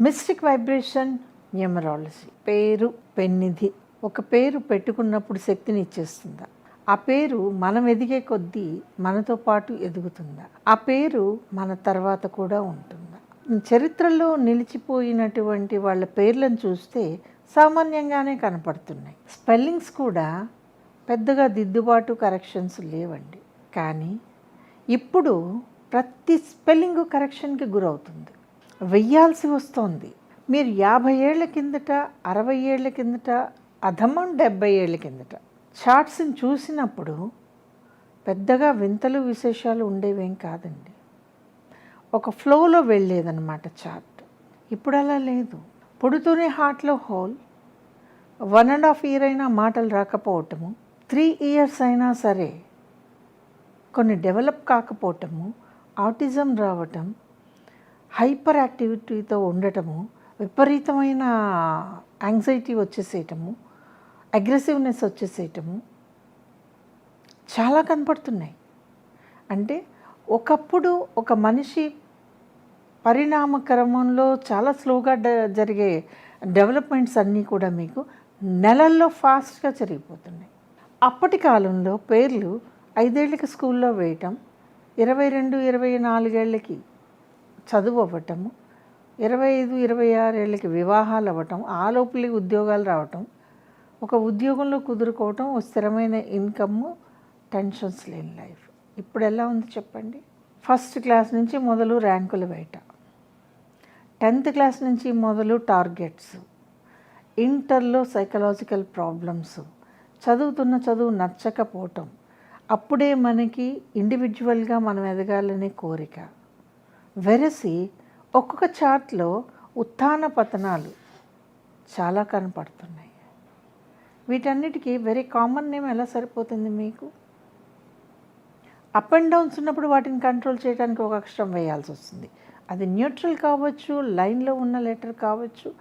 Mystic vibration numerology పేరు పెన్నిధి. ఒక పేరు పెట్టుకున్నప్పుడు శక్తిని ఇచ్చేస్తుందా? ఆ పేరు మనం ఎదిగే కొద్దీ మనతో పాటు ఎదుగుతుందా? ఆ పేరు మన తర్వాత కూడా ఉంటుందా? చరిత్రలో నిలిచిపోయినటువంటి వాళ్ళ పేర్లను చూస్తే సామాన్యంగానే కనపడుతున్నాయి. స్పెల్లింగ్స్ కూడా పెద్దగా దిద్దుబాటు కరెక్షన్స్ లేవండి. కానీ ఇప్పుడు ప్రతి స్పెల్లింగ్ కరెక్షన్కి గురవుతుంది. వెయ్యాల్సి వస్తోంది. మీరు యాభై ఏళ్ళ కిందట అరవై ఏళ్ళ కిందట అధమం డెబ్బై ఏళ్ళ కిందట చార్ట్స్ని చూసినప్పుడు పెద్దగా వింతలు విశేషాలు ఉండేవేం కాదండి. ఒక ఫ్లోలో వెళ్ళేదన్నమాట చార్ట్ ఇప్పుడు అలా లేదు. పుడుతూనే హార్ట్లో hole. One and half year అయినా మాటలు రాకపోవటము. త్రీ ఇయర్స్ అయినా సరే కొన్ని డెవలప్ కాకపోవటము. ఆటిజం రావటం. హైపర్ యాక్టివిటీతో ఉండటము విపరీతమైన యాంగ్జైటీ వచ్చేసేయటము అగ్రెసివ్నెస్ వచ్చేసేయటము చాలా కనపడుతున్నాయి. అంటే ఒకప్పుడు ఒక మనిషి పరిణామ క్రమంలో చాలా స్లోగా డ- జరిగే డెవలప్మెంట్స్ అన్నీ కూడా మీకు నెలల్లో ఫాస్ట్గా జరిగిపోతున్నాయి. అప్పటి కాలంలో పేర్లు ఐదేళ్ళకి స్కూల్లో వేయటం ఇరవై రెండు ఇరవై నాలుగేళ్ళకి చదువు అవ్వటము ఇరవై ఐదు ఇరవై ఆరేళ్ళకి వివాహాలు అవ్వటం ఆ లోపలికి ఉద్యోగాలు రావటం ఒక ఉద్యోగంలో కుదురుకోవటం ఓ స్థిరమైన ఇన్కమ్ టెన్షన్స్ లేని లైఫ్. ఇప్పుడు ఎలా ఉంది చెప్పండి? ఫస్ట్ క్లాస్ నుంచి మొదలు ర్యాంకులు బయట టెన్త్ క్లాస్ నుంచి మొదలు టార్గెట్స్. ఇంటర్లో సైకలాజికల్ ప్రాబ్లమ్స్. చదువుతున్న చదువు నచ్చకపోవటం. అప్పుడే మనకి ఇండివిజువల్గా మనం ఎదగాలనే కోరిక. వెరసి ఒక్కొక్క చార్ట్లో ఉత్థాన పతనాలు చాలా కనపడుతున్నాయి. వీటన్నిటికీ వెరీ కామన్ నేమ్ ఎలా సరిపోతుంది మీకు? అప్ అండ్ డౌన్స్ ఉన్నప్పుడు వాటిని కంట్రోల్ చేయడానికి ఒక అక్షరం వేయాల్సి వస్తుంది. అది న్యూట్రల్ కావచ్చు లైన్లో ఉన్న లెటర్ కావచ్చు.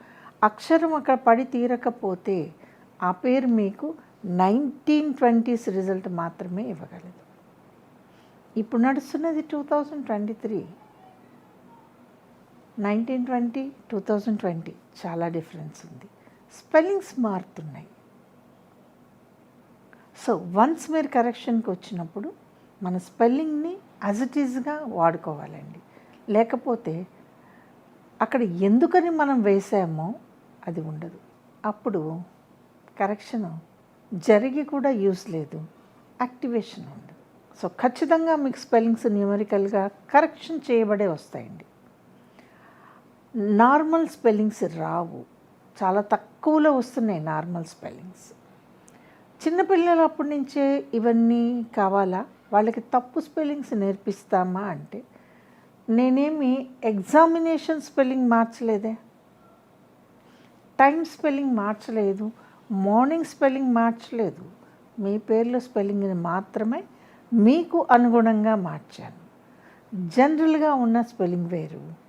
అక్షరం అక్కడ పడి తీరకపోతే ఆ పేరు మీకు నైన్టీన్ ట్వంటీస్ రిజల్ట్ మాత్రమే ఇవ్వగలదు. ఇప్పుడు నడుస్తున్నది two thousand twenty three nineteen twenty two thousand twenty చాలా డిఫరెన్స్ ఉంది. స్పెల్లింగ్స్ మారుతున్నాయి. సో వన్స్ మీరు కరెక్షన్కి వచ్చినప్పుడు మన స్పెల్లింగ్ని యాజ్ ఇట్ ఈజ్గా వాడుకోవాలండి. లేకపోతే అక్కడ ఎందుకని మనం వేసామో అది ఉండదు. అప్పుడు కరెక్షన్ జరిగి కూడా యూస్ లేదు. యాక్టివేషన్ ఉండదు. సో ఖచ్చితంగా మీకు స్పెల్లింగ్స్ న్యూమరికల్గా కరెక్షన్ చేయబడే వస్తాయండి. నార్మల్ స్పెల్లింగ్స్ రావు. చాలా తక్కువలో వస్తున్నాయి నార్మల్ స్పెల్లింగ్స్. చిన్నపిల్లలప్పటి నుంచే ఇవన్నీ కావాలా? వాళ్ళకి తప్పు స్పెల్లింగ్స్ నేర్పిస్తామా అంటే నేనేమి ఎగ్జామినేషన్ స్పెల్లింగ్ మార్చలేదే? టైం స్పెల్లింగ్ మార్చలేదు మార్నింగ్ స్పెల్లింగ్ మార్చలేదు. మీ పేర్లో స్పెల్లింగ్ని మాత్రమే మీకు అనుగుణంగా మార్చాను. జనరల్గా ఉన్న స్పెల్లింగ్ వేరు.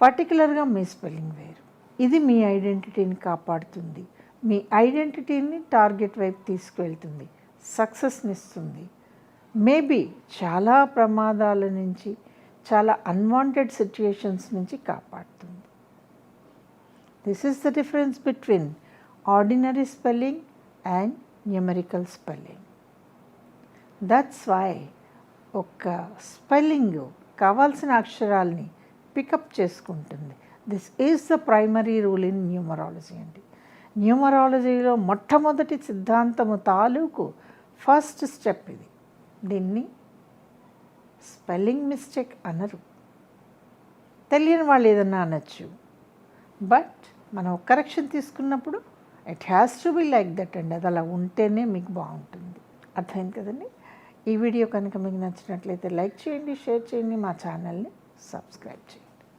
పర్టికులర్గా మీ స్పెల్లింగ్ వేరు. ఇది మీ ఐడెంటిటీని కాపాడుతుంది. మీ ఐడెంటిటీని టార్గెట్ వైపు తీసుకువెళ్తుంది. సక్సెస్ని ఇస్తుంది. మేబీ చాలా ప్రమాదాల నుంచి చాలా అన్వాంటెడ్ సిచ్యుయేషన్స్ నుంచి కాపాడుతుంది. This is the difference between ordinary spelling and numerical spelling that's why ఒక స్పెల్లింగ్ కావాల్సిన అక్షరాల్ని పికప్ చేసుకుంటుంది. This is the primary rule in numerology అండి. న్యూమరాలజీలో మొట్టమొదటి సిద్ధాంతము తాలూకు ఫస్ట్ స్టెప్ ఇది. దీన్ని స్పెల్లింగ్ మిస్టేక్ అనరు. తెలియని వాళ్ళు ఏదన్నా అనొచ్చు. బట్ మనం కరెక్షన్ తీసుకున్నప్పుడు it has to be like that అండి. అది అలా ఉంటేనే మీకు బాగుంటుంది. అర్థమైంది కదండి? ఈ వీడియో కనుక మీకు నచ్చినట్లయితే లైక్ చేయండి షేర్ చేయండి మా ఛానల్ని సబ్స్క్రైబ్ చేయండి